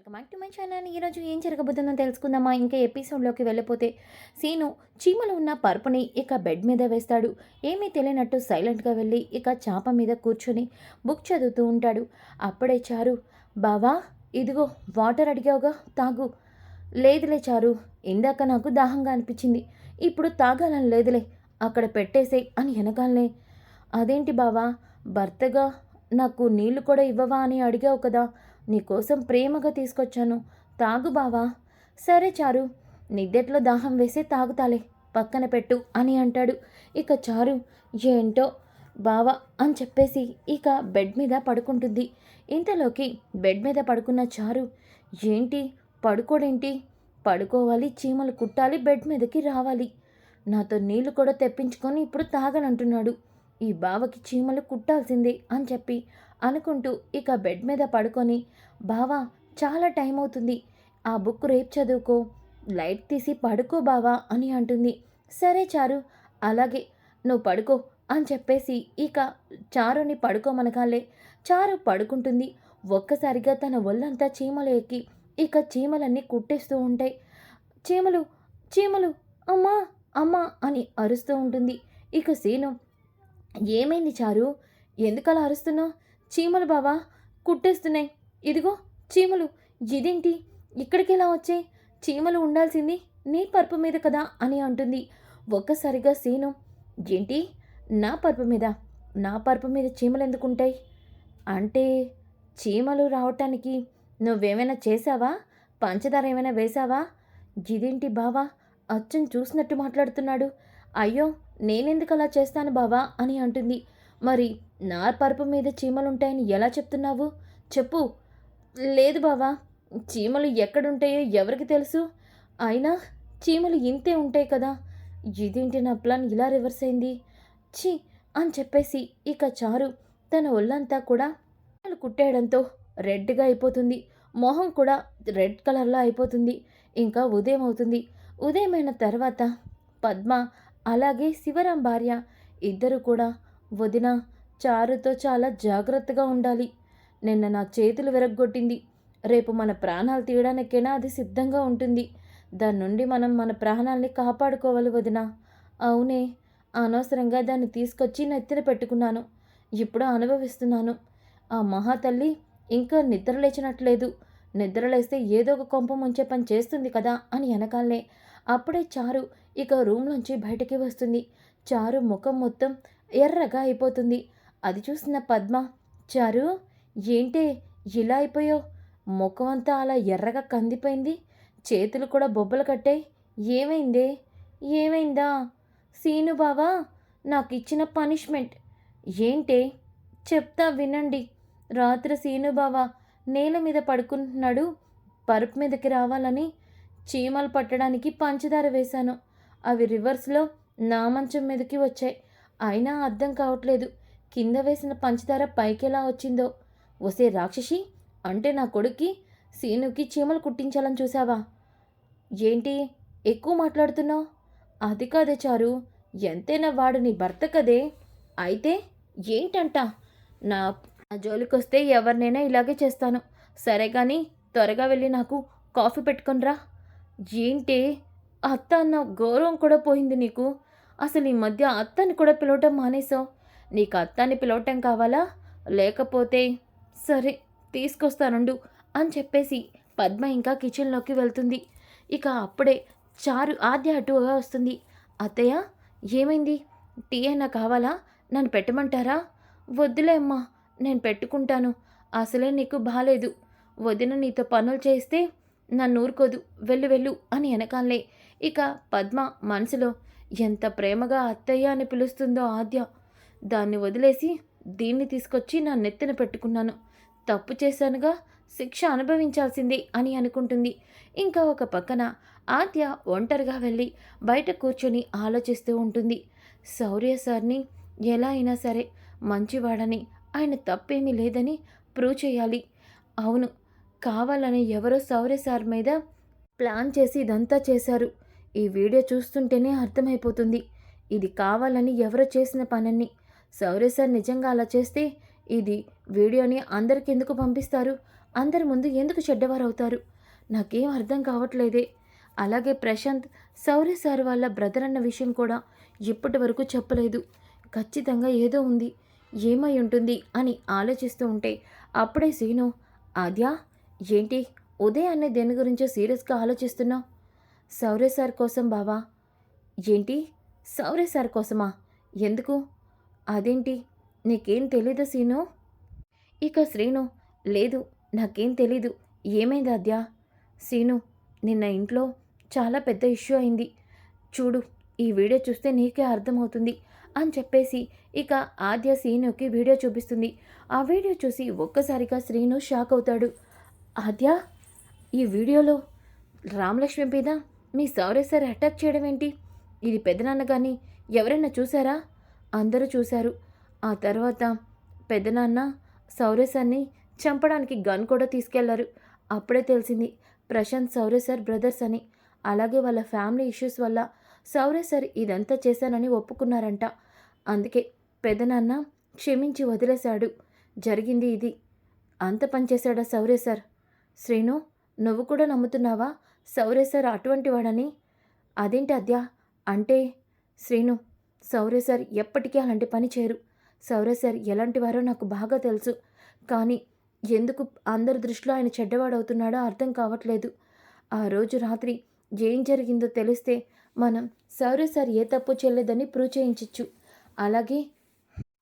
Welcome back to my channel. ఈరోజు ఏం జరగబోతుందో తెలుసుకుందామా? ఇంకా ఎపిసోడ్లోకి వెళ్ళిపోతే సీను చీమలు ఉన్న పరుపుని ఇక బెడ్ మీద వేస్తాడు. ఏమీ తెలియనట్టు సైలెంట్గా వెళ్ళి ఇక చాప మీద కూర్చొని బుక్ చదువుతూ ఉంటాడు. అప్పుడే చారు బావా ఇదిగో వాటర్ అడిగావుగా తాగు. లేదులే చారు ఇందాక నాకు దాహంగా అనిపించింది. ఇప్పుడు తాగాలని లేదులే అక్కడ పెట్టేసే అని వెనకాలనే. అదేంటి బావా భర్తగా నాకు నీళ్ళు కూడా ఇవ్వవా అని అడిగావు కదా నీకోసం ప్రేమగా తీసుకొచ్చాను. తాగు బావా. సరే చారు. నిద్దెట్లో దాహం వేసే తాగుతాలే. పక్కన పెట్టు అని అంటాడు. ఇక చారు ఏంటో? బావా అని చెప్పేసి ఇక బెడ్ మీద పడుకుంటుంది. ఇంతలోకి బెడ్ మీద పడుకున్న చారు ఏంటి? పడుకోడేంటి? పడుకోవాలి చీమలు కుట్టాలి బెడ్ మీదకి రావాలి. నాతో నీళ్ళు కూడా తెప్పించుకొని ఇప్పుడు తాగనంటున్నాడు. ఈ బావకి చీమలు కుట్టాల్సిందే అని చెప్పి అనుకుంటూ ఇక బెడ్ మీద పడుకొని బావా చాలా టైం అవుతుంది. ఆ బుక్ రేపు చదువుకో. లైట్ తీసి పడుకో బావా అని అంటుంది. సరే చారు అలాగే. నువ్వు పడుకో అని చెప్పేసి ఇక చారుని పడుకోమనగాలే. చారు పడుకుంటుంది. ఒక్కసారిగా తన ఒళ్ళంతా చీమలు ఎక్కి ఇక చీమలన్నీ కుట్టేస్తూ ఉంటాయి. చీమలు చీమలు అమ్మా అమ్మా అని అరుస్తూ ఉంటుంది. ఇక సీను ఏమైంది చారు? ఎందుకలా అరుస్తున్నావు చీమలు బావా కుట్టేస్తున్నాయి. ఇదిగో చీమలు. ఇదేంటి? ఇక్కడికి ఎలా వచ్చాయి? చీమలు ఉండాల్సింది నీ పరుపు మీద కదా అని అంటుంది. ఒక్కసారిగా సీను ఏంటి? నా పరుపు మీద? నా పరుపు మీద చీమలు ఎందుకుంటాయి? అంటే చీమలు రావటానికి నువ్వేమైనా చేసావా పంచదార ఏమైనా వేసావా ఇదేంటి బావా? అచ్చం చూసినట్టు మాట్లాడుతున్నాడు. అయ్యో నేనెందుకు అలా చేస్తాను బావా అని అంటుంది. మరి నా పరుపు మీద చీమలుంటాయని ఎలా చెప్తున్నావు? చెప్పు. లేదు బావా చీమలు ఎక్కడుంటాయో ఎవరికి తెలుసు? అయినా చీమలు ఇంతే ఉంటాయి కదా. ఇదేంటి నా ప్లాన్ ఇలా రివర్స్ అయింది? ఛీ అని చెప్పేసి ఇక చారు తన ఒళ్ళంతా కూడా చీమలు కుట్టేయడంతో రెడ్గా అయిపోతుంది. మొహం కూడా రెడ్ కలర్లో అయిపోతుంది. ఇంకా ఉదయం అవుతుంది. ఉదయమైన తర్వాత పద్మ అలాగే శివరాం భార్య. ఇద్దరు కూడా వదిన చారుతో చాలా జాగ్రత్తగా ఉండాలి. నిన్న నా చేతులు విరగ్గొట్టింది. రేపు మన ప్రాణాలు తీయడానికైనా అది సిద్ధంగా ఉంటుంది. దాని నుండి మనం మన ప్రాణాల్ని కాపాడుకోవాలి వదిన. అవునే అనవసరంగా దాన్ని తీసుకొచ్చి నెత్తిన పెట్టుకున్నాను. ఇప్పుడు అనుభవిస్తున్నాను. ఆ మహాతల్లి ఇంకా నిద్ర లేచినట్లేదు. ఏదో ఒక కొంప ముంచే పని చేస్తుంది కదా అని వెనకాలనే అప్పుడే చారు ఇక రూమ్లోంచి బయటికి వస్తుంది. చారు ముఖం మొత్తం ఎర్రగా అయిపోతుంది. అది చూసిన పద్మ చారు ఏంటే ఇలా అయిపోయావు? ముఖం అంతా అలా ఎర్రగా కందిపోయింది. చేతులు కూడా బొబ్బలు కట్టాయి. ఏమైందే? ఏమైందా? సీను బావా నాకు ఇచ్చిన పనిష్మెంట్. ఏంటే? చెప్తా వినండి. రాత్రి సీను బావా నేల మీద పడుకుంటున్నాడు పరుపు మీదకి రావాలని చీమలు పట్టడానికి పంచదార వేశాను. అవి రివర్స్లో నా మంచం మీదకి వచ్చాయి. అయినా అర్థం కావట్లేదు. కింద వేసిన పంచదార పైకెలా వచ్చిందో. వసే రాక్షసి అంటే నా కొడుక్కి సీనుకి చీమలు కుట్టించాలని చూసావా ఏంటి? ఎక్కువ మాట్లాడుతున్నావు? అది కాదే చారు. ఎంతైనా వాడు నీ భర్త కదే. అయితే ఏంటంట? నా నా జోలికొస్తే ఎవరినైనా ఇలాగే చేస్తాను. సరే కానీ త్వరగా వెళ్ళి నాకు కాఫీ పెట్టుకునిరా. ఏంటి? అత్త అన్న గౌరవం కూడా పోయింది నీకు? అసలు ఈ మధ్య అత్తని కూడా పిలవటం మానేసావు నీకు అత్తని పిలవటం కావాలా? లేకపోతే సరే తీసుకొస్తానుండు అని చెప్పేసి పద్మ ఇంకా కిచెన్లోకి వెళ్తుంది. ఇక అప్పుడే చారు ఆద్య అటుగా వస్తుంది. అత్తయ్య ఏమైంది? టీ అయినా కావాలా? నన్ను పెట్టమంటారా? వద్దులే అమ్మా నేను పెట్టుకుంటాను. అసలే నీకు బాలేదు. వదిన నీతో పనులు చేస్తే నన్ను ఊరుకోదు వెళ్ళు వెళ్ళు అని వెనకాలే ఇక పద్మ మనసులో ఎంత ప్రేమగా అత్తయ్య అని పిలుస్తుందో ఆద్య. దాన్ని వదిలేసి దీన్ని తీసుకొచ్చి నా నెత్తిన పెట్టుకున్నాను. తప్పు చేశానుగా శిక్ష అనుభవించాల్సిందే అని అనుకుంటుంది. ఇంకా ఒక పక్కన ఆద్య ఒంటరిగా వెళ్ళి బయట కూర్చొని ఆలోచిస్తూ ఉంటుంది. శౌర్య సార్ని ఎలా అయినా సరే మంచివాడని ఆయన తప్పేమీ లేదని ప్రూవ్ చేయాలి. అవును కావాలని ఎవరో సౌర్య సార్ మీద ప్లాన్ చేసి ఇదంతా చేశారు. ఈ వీడియో చూస్తుంటేనే అర్థమైపోతుంది. ఇది కావాలని ఎవరో చేసిన పనని. సౌర్య సార్ నిజంగా అలా చేస్తే ఇది వీడియోని అందరికి ఎందుకు పంపిస్తారు? అందరి ముందు ఎందుకు చెడ్డవారు అవుతారు నాకేం అర్థం కావట్లేదే. అలాగే ప్రశాంత్ సౌర్య సార్ వాళ్ళ బ్రదర్ అన్న విషయం కూడా ఇప్పటి వరకు చెప్పలేదు. ఖచ్చితంగా ఏదో ఉంది. ఏమై ఉంటుంది అని ఆలోచిస్తూ ఉంటే అప్పుడే సీను ఆద్యా ఏంటి? ఉదయ్ అనే దేని గురించో సీరియస్గా ఆలోచిస్తున్నావు? సౌర్య సార్ కోసం బావా? ఏంటి? సౌర్య సార్ కోసమా? ఎందుకు? అదేంటి? నీకేం తెలీదా సీను? ఇక శ్రీను లేదు నాకేం తెలీదు. ఏమైంది అద్యా సీను నిన్న ఇంట్లో చాలా పెద్ద ఇష్యూ అయింది. చూడు ఈ వీడియో చూస్తే నీకే అర్థమవుతుంది అని చెప్పేసి ఇక ఆద్య సీనుకి వీడియో చూపిస్తుంది. ఆ వీడియో చూసి ఒక్కసారిగా శ్రీను షాక్ అవుతాడు. ఆద్య ఈ వీడియోలో రామలక్ష్మి మీద మీ సౌర్య సార్ అటాక్ చేయడం ఏంటి? ఇది పెదనాన్న కానీ ఎవరైనా చూసారా అందరూ చూశారు. ఆ తర్వాత పెదనాన్న సౌర్య సార్ని చంపడానికి గన్ కూడా తీసుకెళ్ళారు. అప్పుడే తెలిసింది ప్రశాంత్ సౌర్య సార్ బ్రదర్స్ అని. అలాగే వాళ్ళ ఫ్యామిలీ ఇష్యూస్ వల్ల సౌర్య సార్ ఇదంతా చేశానని ఒప్పుకున్నారంట. అందుకే పెదనాన్న క్షమించి వదిలేశాడు. జరిగింది ఇది. అంత పనిచేశాడా సౌర్య సార్? శ్రీను నువ్వు కూడా నమ్ముతున్నావా? సౌరేశ్వర్ అటువంటి వాడని అదేంటి అద్యా? అంటే శ్రీను సౌరేశ్వర్ ఎప్పటికీ అలాంటి పని చేయరు. సౌరేశ్వర్ ఎలాంటివారో ఎలాంటి వారో నాకు బాగా తెలుసు. కానీ ఎందుకు అందరి దృష్టిలో ఆయన చెడ్డవాడవుతున్నాడో అర్థం కావట్లేదు. ఆ రోజు రాత్రి ఏం జరిగిందో తెలిస్తే మనం సౌరేశ్వర్ సార్ ఏ తప్పు చేయలేదని ప్రూవ్ చేయించచ్చు. అలాగే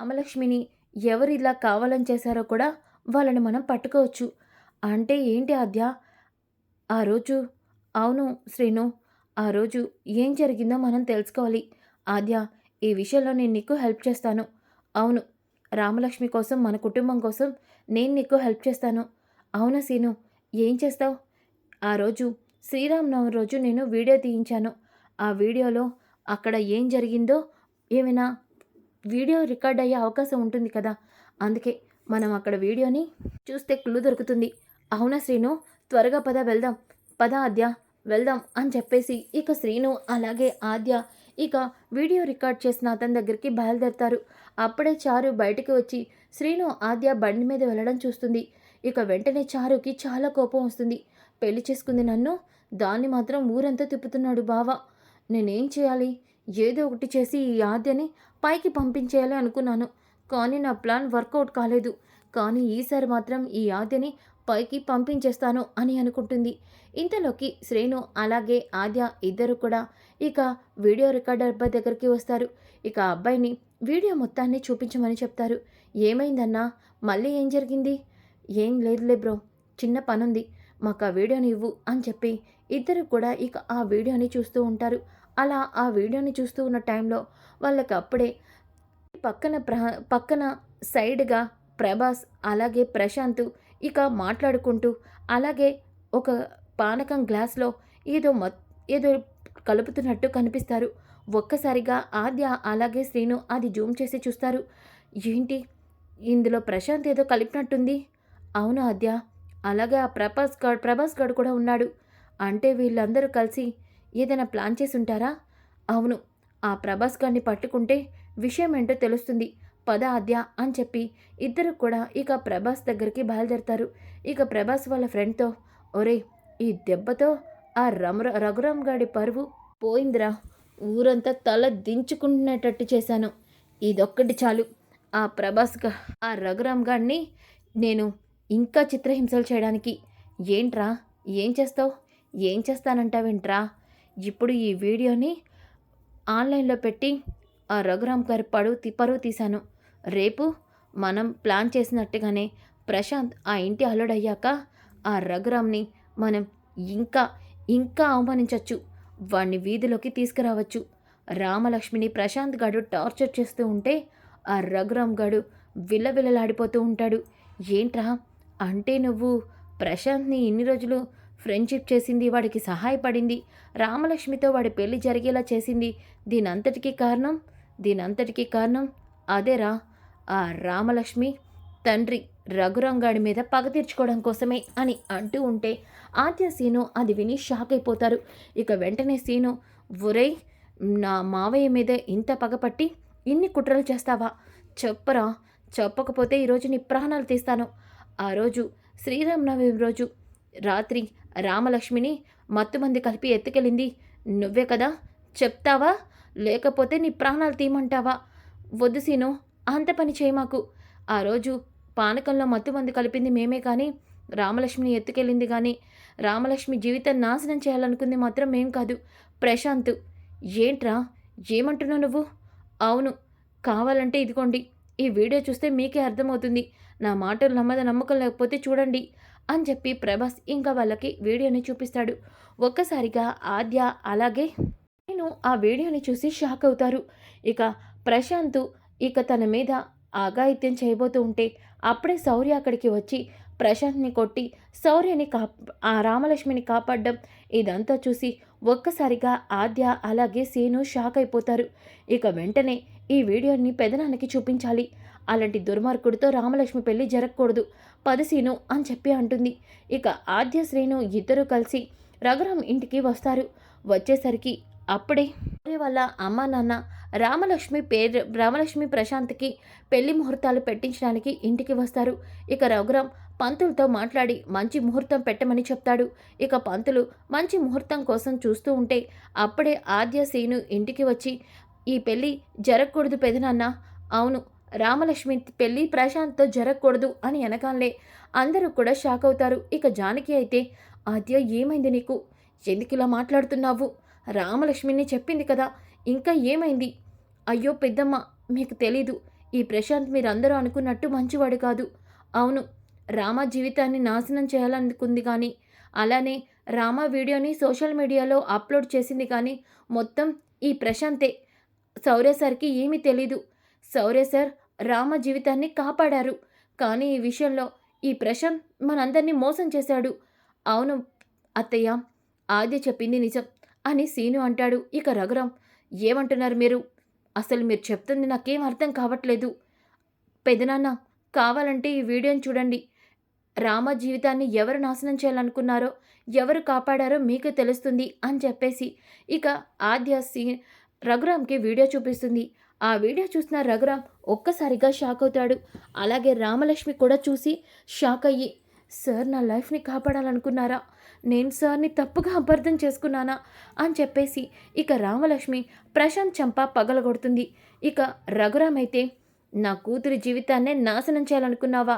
అమలక్ష్మిని ఎవరు ఇలా కావాలని చేశారో కూడా వాళ్ళని మనం పట్టుకోవచ్చు. అంటే ఏంటి ఆద్య? ఆ రోజు అవును శ్రీను ఆ రోజు ఏం జరిగిందో మనం తెలుసుకోవాలి. ఆద్య ఈ విషయంలో నేను నీకు హెల్ప్ చేస్తాను. అవును రామలక్ష్మి కోసం మన కుటుంబం కోసం నేను నీకు హెల్ప్ చేస్తాను. అవునా సీను ఏం చేస్తావు? ఆ రోజు శ్రీరామనవమి రోజు నేను వీడియో తీయించాను. ఆ వీడియోలో అక్కడ ఏం జరిగిందో ఏమైనా వీడియో రికార్డ్ అయ్యే అవకాశం ఉంటుంది కదా? అందుకే మనం అక్కడ వీడియోని చూస్తే క్లూ దొరుకుతుంది. అవునా శ్రీను? త్వరగా పద వెళ్దాం. పద ఆద్య వెళ్దాం అని చెప్పేసి ఇక శ్రీను అలాగే ఆద్య ఇక వీడియో రికార్డ్ చేసిన అతని దగ్గరికి బయలుదేరతారు. అప్పుడే చారు బయటికి వచ్చి శ్రీను ఆద్య బండి మీద వెళ్ళడం చూస్తుంది. ఇక వెంటనే చారుకి చాలా కోపం వస్తుంది. పెళ్ళి చేసుకుంది నన్ను? దాన్ని మాత్రం ఊరంతా తిప్పుతున్నాడు బావా. నేనేం చేయాలి? ఏదో ఒకటి చేసి ఈ ఆద్యని పైకి పంపించేయాలి అనుకున్నాను. కానీ నా ప్లాన్ వర్కౌట్ కాలేదు. కానీ ఈసారి మాత్రం ఈ ఆద్యని పైకి పంపించేస్తాను అని అనుకుంటుంది. ఇంతలోకి శ్రేణు అలాగే ఆద్య ఇద్దరు కూడా ఇక వీడియో రికార్డర్ అబ్బాయి దగ్గరికి వస్తారు. ఇక అబ్బాయిని వీడియో మొత్తాన్ని చూపించమని చెప్తారు. ఏమైందన్నా? మళ్ళీ ఏం జరిగింది? ఏం లేదులే బ్రో చిన్న పనుంది. మాకు ఆ వీడియోని ఇవ్వు అని చెప్పి ఇద్దరు కూడా ఇక ఆ వీడియోని చూస్తూ ఉంటారు. అలా ఆ వీడియోని చూస్తూ ఉన్న టైంలో వాళ్ళకి అప్పుడే పక్కన ప్ర పక్కన సైడ్గా ప్రభాస్ అలాగే ప్రశాంత్ ఇక మాట్లాడుకుంటూ అలాగే ఒక పానకం గ్లాస్లో ఏదో మత్ ఏదో కలుపుతున్నట్టు కనిపిస్తారు. ఒక్కసారిగా ఆద్య అలాగే శ్రీను అది జూమ్ చేసి చూస్తారు. ఏంటి? ఇందులో ప్రశాంత్ ఏదో కలిపినట్టుంది. అవును ఆద్య. అలాగే ఆ ప్రభాస్ గడ్ ప్రభాస్ గడ్ కూడా ఉన్నాడు. అంటే వీళ్ళందరూ కలిసి ఏదైనా ప్లాన్ చేసి ఉంటారా? అవును. ఆ ప్రభాస్ గారిని పట్టుకుంటే విషయం ఏంటో తెలుస్తుంది. పద ఆద్య అని చెప్పి ఇద్దరు కూడా ఇక ప్రభాస్ దగ్గరికి బయలుదేరతారు. ఇక ప్రభాస్ వాళ్ళ ఫ్రెండ్తో ఒరే ఈ దెబ్బతో ఆ రమ రఘురామ్ గాడి పరువు పోయిందిరా. ఊరంతా తల దించుకునేటట్టు చేశాను. ఇదొక్కటి చాలు. ఆ ప్రభాస్గా ఆ రఘురామ్ గాడిని నేను ఇంకా చిత్రహింసలు చేయడానికి. ఏంట్రా? ఏం చేస్తావు? ఏం చేస్తానంటావేంట్రా? ఇప్పుడు ఈ వీడియోని ఆన్లైన్లో పెట్టి ఆ రఘురామ్ గారి పరువు తి పరువు తీశాను. రేపు మనం ప్లాన్ చేసినట్టుగానే ప్రశాంత్ ఆ ఇంటి అల్లుడయ్యాక ఆ రఘురామ్ని మనం ఇంకా ఇంకా అవమానించవచ్చు వాణ్ణి వీధిలోకి తీసుకురావచ్చు. రామలక్ష్మిని ప్రశాంత్ గాడు టార్చర్ చేస్తూ ఉంటే ఆ రఘురామ్ గాడు విల్లవిల్లలాడిపోతూ ఉంటాడు. ఏంట్రా? అంటే నువ్వు ప్రశాంత్ని ఇన్ని రోజులు ఫ్రెండ్షిప్ చేసింది వాడికి సహాయపడింది రామలక్ష్మితో వాడి పెళ్ళి జరిగేలా చేసింది. దీనంతటికీ కారణం? దీనంతటికీ కారణం? అదేరా ఆ రామలక్ష్మి తండ్రి రఘురంగాడి మీద పగ తీర్చుకోవడం కోసమే అని అంటూ ఉంటే ఆద్య సీను అది విని షాక్ అయిపోతారు. ఇక వెంటనే సీను ఒరేయ్ నా మావయ్య మీద ఇంత పగపట్టి ఇన్ని కుట్రలు చేస్తావా? చెప్పరా చెప్పకపోతే ఈరోజు నీ ప్రాణాలు తీస్తాను. ఆ రోజు శ్రీరామనవమి రోజు రాత్రి రామలక్ష్మిని మత్తుమంది కలిపి ఎత్తుకెళ్ళింది. నువ్వే కదా చెప్తావా? లేకపోతే నీ ప్రాణాలు తీయమంటావా? వద్దు సీను అంత పని చేయమాకు ఆ రోజు పానకంలో మత్తుమంది కలిపింది మేమే కానీ రామలక్ష్మిని ఎత్తుకెళ్ళింది కానీ రామలక్ష్మి జీవితం నాశనం చేయాలనుకుంది మాత్రం మేం కాదు ప్రశాంత్. ఏంట్రా ఏమంటున్నావు నువ్వు? అవును కావాలంటే ఇదిగోండి ఈ వీడియో చూస్తే మీకే అర్థమవుతుంది. నా మాటలు నమ్మద నమ్మకం లేకపోతే చూడండి అని చెప్పి ప్రభాస్ ఇంకా వాళ్ళకి వీడియోని చూపిస్తాడు. ఒక్కసారిగా ఆద్య అలాగే నేను ఆ వీడియోని చూసి షాక్ అవుతారు. ఇక ప్రశాంత్ ఇక తన మీద ఆగాయిత్యం చేయబోతూ ఉంటే అప్పుడే శౌర్య అక్కడికి వచ్చి ప్రశాంత్ని కొట్టి శౌర్యని కా ఆ రామలక్ష్మిని కాపాడడం ఇదంతా చూసి ఒక్కసారిగా ఆద్య అలాగే సీను షాక్ అయిపోతారు. ఇక వెంటనే ఈ వీడియోని పెదనాన్నకి చూపించాలి. అలాంటి దుర్మార్గుడితో రామలక్ష్మి పెళ్ళి జరగకూడదు. పదసీను అని చెప్పి అంటుంది. ఇక ఆద్య శ్రీను ఇద్దరూ కలిసి రఘురామ్ ఇంటికి వస్తారు. వచ్చేసరికి అప్పుడే. వాళ్ళ అమ్మ నాన్న రామలక్ష్మి పేరు రామలక్ష్మి ప్రశాంత్కి పెళ్ళి ముహూర్తాలు పెట్టించడానికి ఇంటికి వస్తారు. ఇక రఘురామ్ పంతులతో మాట్లాడి మంచి ముహూర్తం పెట్టమని చెప్తాడు. ఇక పంతులు మంచి ముహూర్తం కోసం చూస్తూ ఉంటే అప్పుడే ఆద్య సీను ఇంటికి వచ్చి ఈ పెళ్ళి జరగకూడదు పెదనాన్న అవును రామలక్ష్మి పెళ్ళి ప్రశాంత్తో జరగకూడదు అని వెనకాలే అందరూ కూడా షాక్ అవుతారు. ఇక జానకి అయితే ఆద్య ఏమైంది నీకు? ఎందుకు ఇలా మాట్లాడుతున్నావు? రామలక్ష్మిని చెప్పింది కదా ఇంకా ఏమైంది? అయ్యో పెద్దమ్మ మీకు తెలీదు. ఈ ప్రశాంత్ మీరందరూ అనుకున్నట్టు మంచివాడు కాదు. అవును రామ జీవితాన్ని నాశనం చేయాలనుకుంది కానీ అలానే రామ వీడియోని సోషల్ మీడియాలో అప్లోడ్ చేసింది కానీ మొత్తం ఈ ప్రశాంతే. సౌర్య సార్కి ఏమీ తెలీదు. సౌర్య సార్ రామ జీవితాన్ని కాపాడారు. కానీ ఈ విషయంలో ఈ ప్రశాంత్ మనందరినీ మోసం చేశాడు. అవును అత్తయ్య ఆది చెప్పింది నిజం. అని సీను అంటాడు. ఇక రఘురాం ఏమంటున్నారు మీరు? అసలు మీరు చెప్తుంది నాకేం అర్థం కావట్లేదు. పెదనాన్న కావాలంటే ఈ వీడియోని చూడండి. రామ జీవితాన్ని ఎవరు నాశనం చేయాలనుకున్నారో ఎవరు కాపాడారో మీకు తెలుస్తుంది అని చెప్పేసి. ఇక ఆద్య సీ రఘురామ్కి వీడియో చూపిస్తుంది. ఆ వీడియో చూసిన రఘురామ్ ఒక్కసారిగా షాక్ అవుతాడు. అలాగే రామలక్ష్మి కూడా చూసి షాక్ అయ్యి సార్ నా లైఫ్ని కాపాడాలనుకున్నారా? నేను సార్ని తప్పుగా అపార్థం చేసుకున్నానా? అని చెప్పేసి ఇక రామలక్ష్మి ప్రశాంత్ చంప పగలగొడుతుంది. ఇక రఘురామ్ అయితే నా కూతురి జీవితాన్నే నాశనం చేయాలనుకున్నావా?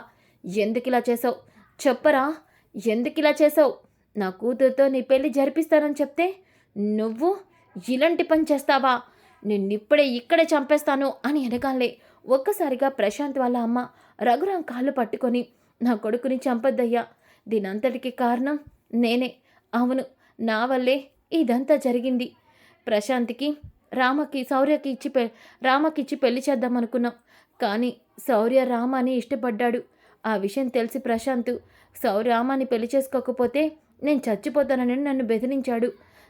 ఎందుకు ఇలా చేసావు చెప్పరా? ఎందుకు ఇలా చేసావు నా కూతురుతో నీ పెళ్ళి జరిపిస్తానని చెప్తే నువ్వు ఇలాంటి పని చేస్తావా? నిన్నిప్పుడే ఇక్కడే చంపేస్తాను అని వెనకాలే ఒక్కసారిగా ప్రశాంత్ వాళ్ళ అమ్మ రఘురాం కాళ్ళు పట్టుకొని నా కొడుకుని చంపద్దయ్యా. దీనంతటికి కారణం నేనే. అవును నా వల్లే ఇదంతా జరిగింది. ప్రశాంత్కి రామకి శౌర్యకి ఇచ్చి పె రామకిచ్చి పెళ్ళి చేద్దాం అనుకున్నాం కానీ శౌర్య రామాని ఇష్టపడ్డాడు. ఆ విషయం తెలిసి ప్రశాంత్ సౌ రామాని పెళ్ళి చేసుకోకపోతే నేను చచ్చిపోతానని నన్ను బెదిరించాడు.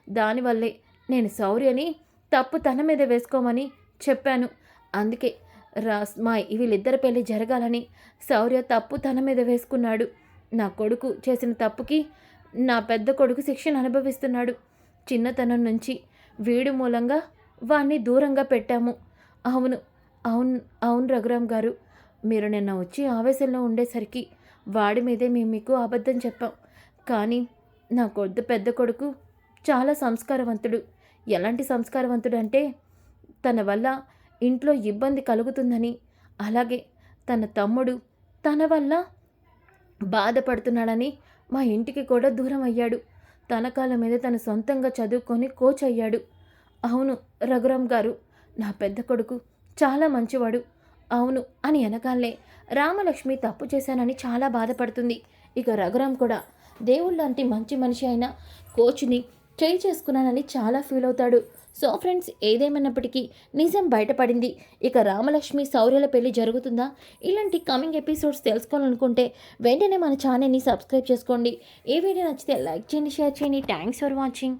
దానివల్లే నేను శౌర్యని తప్పు తన మీద వేసుకోమని చెప్పాను. అందుకే రాస్ మా వీళ్ళిద్దరి పెళ్ళి జరగాలని శౌర్య తప్పు తన మీద వేసుకున్నాడు. నా కొడుకు చేసిన తప్పుకి నా పెద్ద కొడుకు శిక్షణ అనుభవిస్తున్నాడు. చిన్నతనం నుంచి వీడు మూలంగా వాణ్ణి దూరంగా పెట్టాము. అవును అవును అవును రఘురామ్ గారు. మీరు నిన్న వచ్చి ఆవేశంలో ఉండేసరికి వాడి మీదే మేము మీకు అబద్ధం చెప్పాం. కానీ నా కొద్ది పెద్ద కొడుకు చాలా సంస్కారవంతుడు. ఎలాంటి సంస్కారవంతుడు అంటే తన వల్ల ఇంట్లో ఇబ్బంది కలుగుతుందని. అలాగే తన తమ్ముడు తన వల్ల బాధపడుతున్నాడని మా ఇంటికి కూడా దూరం అయ్యాడు. తన కాళ్ళ మీద తన సొంతంగా చదువుకొని కోచ్ అయ్యాడు. అవును రఘురామ్ గారు నా పెద్ద కొడుకు చాలా మంచివాడు. అవును అని వెనకాలే రామలక్ష్మి తప్పు చేశానని చాలా బాధపడుతుంది. ఇక రఘురామ్ కూడా దేవుళ్ళంటి మంచి మనిషి అయిన కోచ్ని చేయి చేసుకున్నానని చాలా ఫీల్ అవుతాడు. సో ఫ్రెండ్స్ ఏదేమైనప్పటికీ నిజం బయటపడింది. ఇక రామలక్ష్మి శౌర్యల పెళ్ళి జరుగుతుందా? ఇలాంటి కమింగ్ ఎపిసోడ్స్ తెలుసుకోవాలనుకుంటే వెంటనే మన ఛానల్ని సబ్స్క్రైబ్ చేసుకోండి. ఈ వీడియో నచ్చితే లైక్ చేయండి షేర్ చేయండి. Thanks for watching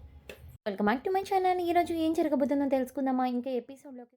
welcome back to my channel ఈరోజు ఏం జరగబోతుందో తెలుసుకుందామా? ఇంకా ఎపిసోడ్లోకి